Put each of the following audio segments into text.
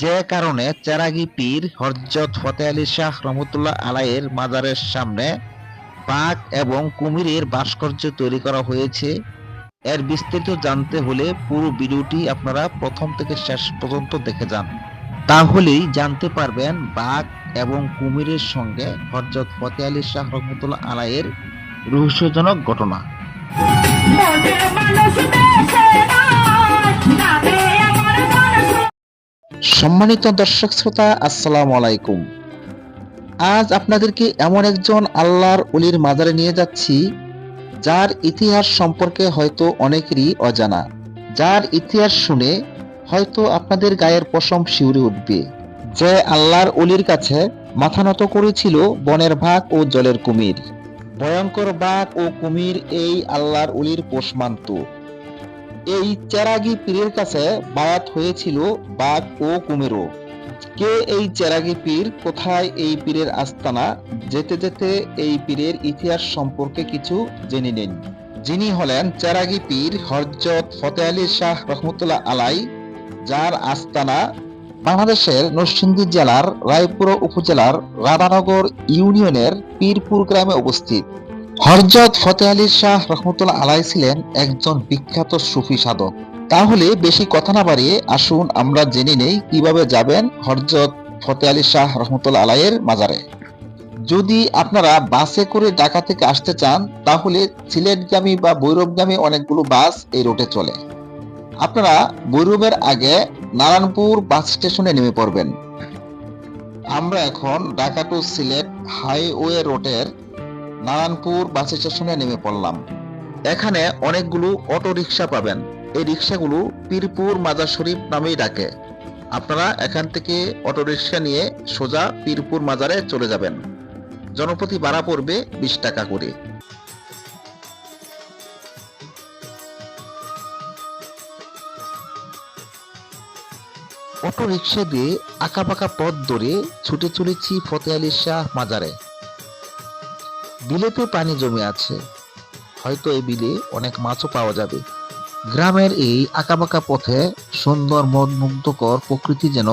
যে কারণে চেরাগি পীর হরজত ফতে আলী শাহ রহমতুল্লাহ আলাইয়ের মাজারের সামনে বাঘ এবং কুমিরের ভাস্কর্য তৈরি করা হয়েছে। এর বিস্তারিত জানতে হলে পুরো ভিডিওটি আপনারা প্রথম থেকে শেষ পর্যন্ত দেখে যান। তাহলেই জানতে পারবেন বাঘ এবং কুমিরের সঙ্গে হরজত ফতে আলী শাহ রহমতুল্লাহ আলাইয়ের রহস্যজনক ঘটনা। সম্মানিত দর্শক শ্রোতা, আসসালামু আলাইকুম। আজ আপনাদেরকে এমন একজন আল্লাহর অলির মাজারে নিয়ে যাচ্ছি, যার ইতিহাস সম্পর্কে হয়তো অনেকেরই অজানা। যার ইতিহাস শুনে হয়তো আপনাদের গায়ের পশম শিউরে উঠবে। যে আল্লাহর অলির কাছে মাথা নত করেছিল বনের ভাগ ও জলের কুমির। ভয়ঙ্কর বাঘ ও কুমির এই আল্লাহর অলির পোষ মানত। এই চেরাগি পীরের কাছে বায়াত হয়েছিল বাঘ ও কুমিরও। কে এই চেরাগি পীর? কোথায় এই পীরের আস্তানা? যেতে যেতে এই পীরের ইতিহাস সম্পর্কে কিছু জেনে নিন। যিনি হলেন চেরাগি পীর হরজত ফতে আলী শাহ রহমতুল্লাহ আলাই, যার আস্তানা বাংলাদেশের নরসিংদী জেলার রায়পুর উপজেলার রাধানগর ইউনিয়নের পীরপুর গ্রামে অবস্থিত। হরজত ফতে আলী শাহ রহমতুল্লাহ আলাই ছিলেন একজন বিখ্যাত সুফি সাধক। তাহলে বেশি কথা না বাড়িয়ে আসুন আমরা জেনে নেই কীভাবে যাবেন হরজত ফতে আলী শাহ রহমতুল্লাহ আলাইয়ের মাজারে। যদি আপনারা বাসে করে ঢাকা থেকে আসতে চান, তাহলে সিলেটগামী বা বৈরবগামী অনেকগুলো বাস এই রুটে চলে। আপনারা বৈরবের আগে নারায়ণপুর বাস স্টেশনে নেমে পড়বেন। আমরা এখন ঢাকা টু সিলেট হাইওয়ে রোডের নারায়ণপুর বাস স্টেশনে নেমে পড়লাম। এখানে অনেকগুলো অটো রিক্সা পাবেন। এই রিক্সাগুলো পীরপুর মাজার শরীফ নামেই ডাকে। আপনারা এখান থেকে অটো রিক্সা নিয়ে সোজা পীরপুর মাজারে চলে যাবেন। জনপ্রতি ভাড়া পড়বে বিশ টাকা করে। অটো রিক্সা দিয়ে আঁকা পাকা পথ ধরে ছুটে চলেছি ফতে আলী শাহ মাজারে। বিলেতে পানি জমে আছে। হয়তো এই বিলে অনেক মাছও পাওয়া যাবে। গ্রামের এই আঁকাবাঁকা পথে সুন্দর মন মুগ্ধকর প্রকৃতি যেন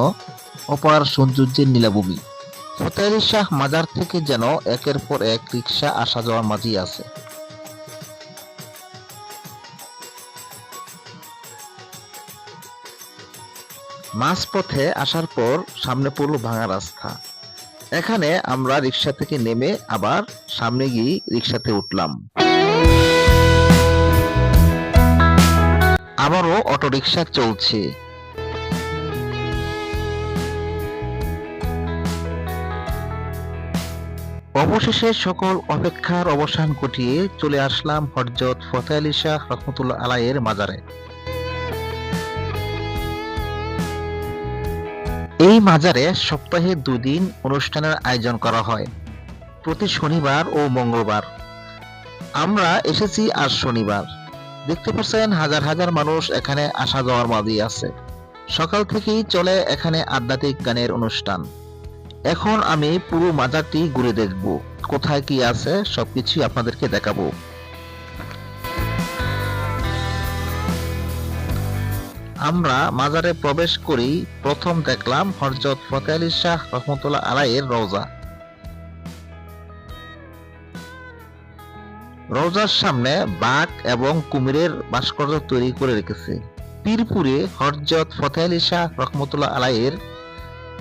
অপার সৌন্দর্যের নীলাভূমি। ফতে শাহ মাজার থেকে যেন একের পর এক রিক্সা আসা যাওয়ার মাঝেই আছে। মাঝপথে আসার পর সামনে পড়ল ভাঙা রাস্তা। এখানে আমরা রিক্সা থেকে নেমে আবার সামনে গিয়ে রিক্সাতে উঠলাম। আবারও অটো রিক্সা চলছে। অবশেষে সকল অপেক্ষার অবসান ঘটিয়ে চলে আসলাম হরজত ফতে আলী শাহ রহমতুল্লাহ আলাইয়ের মাজারে। এই মাজারে সপ্তাহে দুদিন অনুষ্ঠানের আয়োজন করা হয়, প্রতি শনিবার ও মঙ্গলবার। আমরা এসেছি আজ শনিবার। দেখতে পাচ্ছেন হাজার হাজার মানুষ এখানে আসা যাওয়ার মাঝেই আছে। সকাল থেকেই চলে এখানে আধ্যাত্মিক গানের অনুষ্ঠান। এখন আমি পুরো মাজারটি ঘুরে দেখব, কোথায় কি আছে সবকিছুই আপনাদেরকে দেখাবো। আমরা মাজারে প্রবেশ করেই প্রথম দেখলাম হরজত ফতে আলী শাহ রহমতুল্লাহ আলাইয়ের রওজা। রওজার সামনে বাঘ এবং কুমিরের ভাস্কর্য তৈরি করে রেখেছে। পীরপুরে হরজত ফতে আলী শাহ রহমতুল্লাহ আলাইয়ের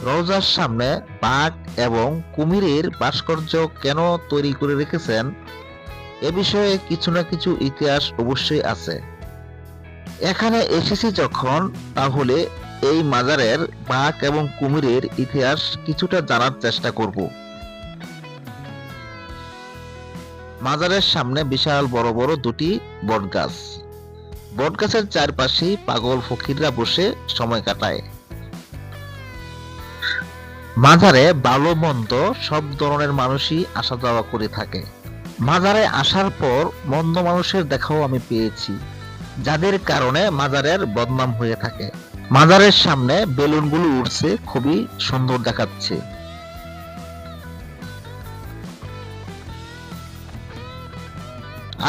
রওজার সামনে বাঘ এবং কুমিরের ভাস্কর্য কেন তৈরি করে রেখেছেন, এ বিষয়ে কিছু না কিছু ইতিহাস অবশ্যই আছে। এখানে এসেছি যখন, তাহলে এই মাজারের বাঘ এবং কুমিরের ইতিহাস কিছুটা জানার চেষ্টা করব। মাজারের সামনে বিশাল বড় বড় দুটি বটগাছ। বটগাছের চারপাশে পাগল ফকিররা বসে সময় কাটায়। মাজারে ভালো মন্দ সব ধরনের মানুষই আসা যাওয়া করে থাকে। মাজারে আসার পর মন্দ মানুষের দেখাও আমি পেয়েছি। যাদের কারণে মাজারের বদনাম হয়ে থাকে। মাজারের সামনে বেলুনগুলো উঠছে খুবই সুন্দর দেখাচ্ছে।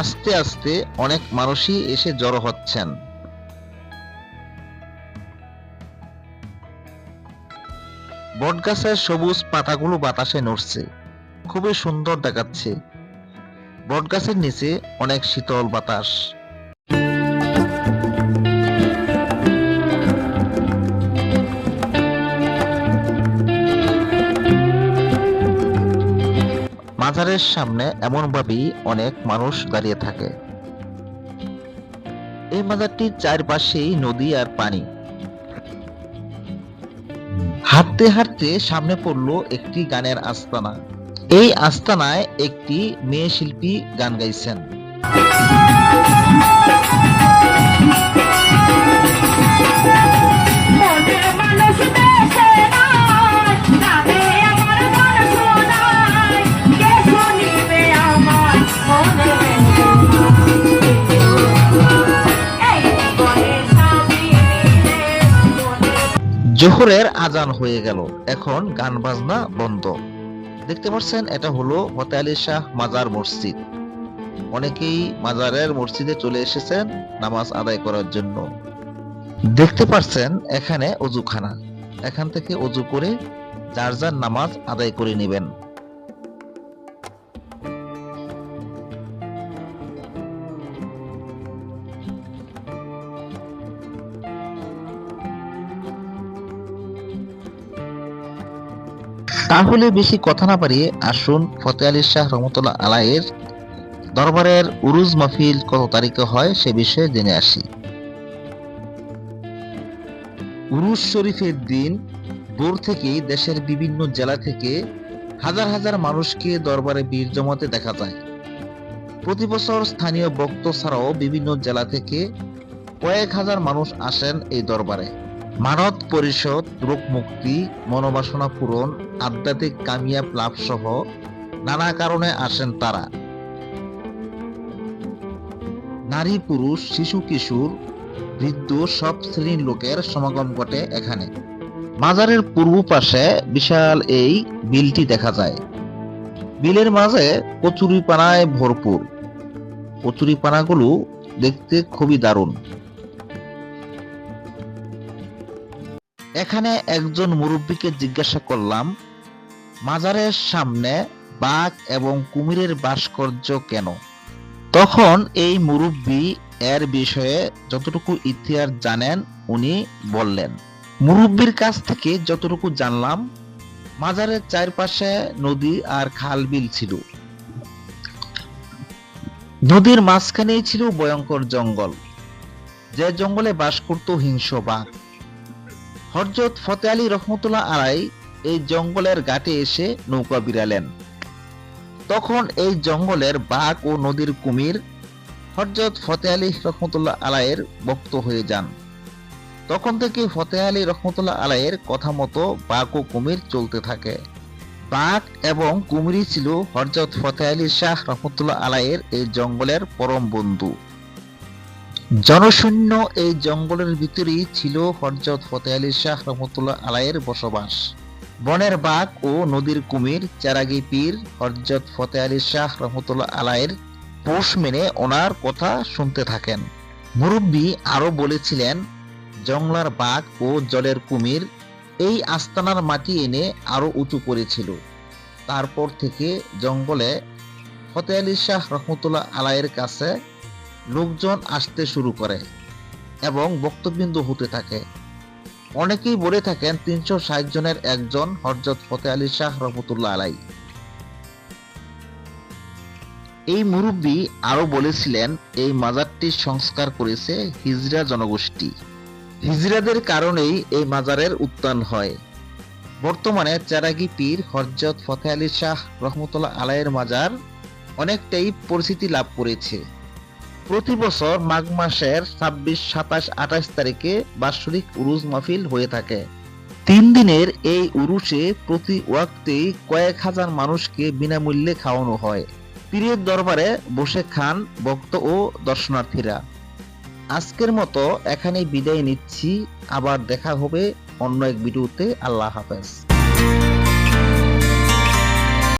আস্তে আস্তে অনেক মানুষই এসে জড়ো হচ্ছেন। বটগাছের সবুজ পাতাগুলো বাতাসে নড়ছে, খুবই সুন্দর দেখাচ্ছে। বটগাছের নিচে অনেক শীতল বাতাস। মাজারের সামনে এমনভাবেই অনেক মানুষ দাঁড়িয়ে থাকে। এই মাজারটির চারপাশেই নদী আর পানি। হাঁটতে হাঁটতে সামনে পড়ল একটি গানের আস্তানা। এই আস্তানায় একটি মেয়ে শিল্পী গান গাইছেন। জোহরের আজান হয়ে গেল। এখন গান বাজনা বন্ধ। দেখতে পাচ্ছেন, এটা হলো ফতে আলী শাহ মাজার মসজিদ। অনেকেই মাজারের মসজিদে চলে এসেছেন নামাজ আদায় করার জন্য। দেখতে পাচ্ছেন, এখানে অজুখানা। এখান থেকে অজু করে যার যার নামাজ আদায় করে নেবেন। তাহলে বেশি কথা না পারিয়ে আসুন ফতে আলী শাহ রহমতুল্লাহ আলাইয়ের দরবারের উরুজ মাহফিল কত তারিখে হয় সে বিষয়ে জেনে আসি। উরুজ শরীফের দিন ভোর থেকেই দেশের বিভিন্ন জেলা থেকে হাজার হাজার মানুষকে দরবারে ভিড় জমাতে দেখা যায়। প্রতি বছর স্থানীয় বক্ত ছাড়াও বিভিন্ন জেলা থেকে কয়েক হাজার মানুষ আসেন এই দরবারে। মানত পরিষদ রোগ মুক্তি মনোবাসনা পূরণ, আধ্যাত্মিক কামিয়াব লাভ সহ নানা কারণে আসেন তারা। নারী, পুরুষ, শিশু, কিশোর, বৃদ্ধ সব শ্রেণির লোকের সমাগম ঘটে এখানে। মাজারের পূর্ব পাশে বিশাল এই বিলটি দেখা যায়। বিলের মাঝে কচুরি পানায় ভরপুর। কচুরি পানাগুলো দেখতে খুবই দারুণ। এখানে একজন মুরব্বীকে জিজ্ঞাসা করলাম, মাজারের সামনে বাঘ এবং কুমিরের ভাস্কর্য কেন? তখন এই মুরব্বী এর বিষয়ে যতটুকু ইতিহাস জানেন, উনি বললেন, মুরব্বীর কাছ থেকে যতটুকু জানলাম, মাজারের চারপাশে নদী আর খাল বিল ছিল। নদীর মাঝখানেই ছিল ভয়ঙ্কর জঙ্গল, যে জঙ্গলে বাস করত হিংস্র বাঘ হরজত ফতে আলী রহমতুল্লাহ আলাই এই জঙ্গলের ঘাটে এসে নৌকা বিড়ালেন। তখন এই জঙ্গলের বাঘ ও নদীর কুমির হরজত ফতে আলী রহমতুল্লাহ আলাইয়ের বক্ত হয়ে যান। তখন থেকে ফতে আলী রহমতুল্লাহ আলাইয়ের কথা মতো বাঘ ও কুমির চলতে থাকে। বাঘ এবং কুমিরই ছিল হরজত ফতে আলী শাহ রহমতুল্লাহ আলায়ের এই জঙ্গলের পরম বন্ধু। জনশূন্য এই জঙ্গলের ভিতরেই ছিল হরজত ফতে আলী শাহ রহমতুল্লাহ আলাইয়ের বসবাস। বনের বাঘ ও নদীর কুমির, চারাগি পীর হরজত ফতে আলী শাহ রহমতুল্লাহ আলায়ের পোষ মেনে ওনার কথা শুনতে থাকেন। মুরব্বী আরও বলেছিলেন, জংলার বাঘ ও জলের কুমির এই আস্তানার মাটি এনে আরও উঁচু করেছিল। তারপর থেকে জঙ্গলে ফতে আলী শাহ রহমতুল্লাহ আলায়ের কাছে লোকজন আসতে শুরু করে এবং বক্তবিন্দু হতে থাকে। অনেকেই বলে থাকেন তিনশো ষাট জনের একজন হরজত ফতে আলী শাহ রহমতুল্লাহ আলাই এই মুরব্বী আরও বলেছিলেন, এই মাজারটির সংস্কার করেছে হিজরা জনগোষ্ঠী। হিজরাদের কারণেই এই মাজারের উত্থান হয়। বর্তমানে চেরাগি পীর হরজত ফতে আলী শাহ রহমতুল্লাহ আলাইয়ের মাজার অনেকটাই পরিচিতি লাভ করেছে। প্রতি বছর মাঘ মাসের ছাব্বিশ, সাতাশ, আঠাশ তারিখে বাৎসরিক উরুজ মাহফিল হয়ে থাকে। তিন দিনের এই উরুসে প্রতি ওয়াক্তেই কয়েক হাজার মানুষকে বিনামূল্যে খাওয়ানো হয়। পীরের দরবারে বসে খান ভক্ত ও দর্শনার্থীরা। আজকের মতো এখানেই বিদায় নিচ্ছি। আবার দেখা হবে অন্য এক ভিডিওতে। আল্লাহ হাফেজ।